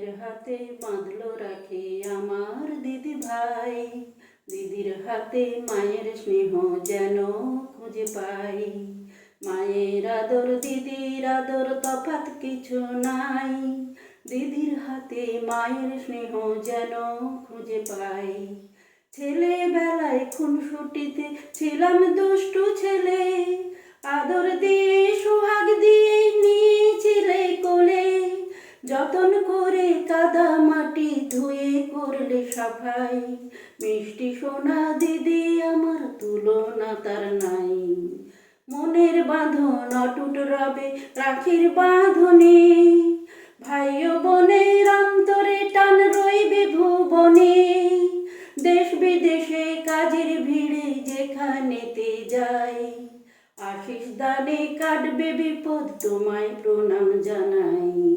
মায়ের হাতে বাঁধলো রাখে আমার দিদি ভাই। দিদির হাতে মায়ের স্নেহ যেন খুঁজে পাই। মায়ের আদর, দিদির আদর তফাত কিছু নাই। দিদির হাতে মায়ের স্নেহ যেন খুঁজে পাই। ছেলেবেলায় খুনসুটিতে ছিলাম দুষ্টু ছেলে। যতন করে কাদা মাটি ধুয়ে করলে সাফাই। মিষ্টি সোনা দিদি আমার তুলনা তার নাই। মনের বাঁধন অটুট রবে, রাখির বাঁধনে ভাই বোনের অন্তরে টান রইবে ভুবনে। দেশ বিদেশে কাজের ভিড়ে যেখানেতে যাই। আশিস দানে কাটবে বিপদ, তোমায় প্রণাম জানাই।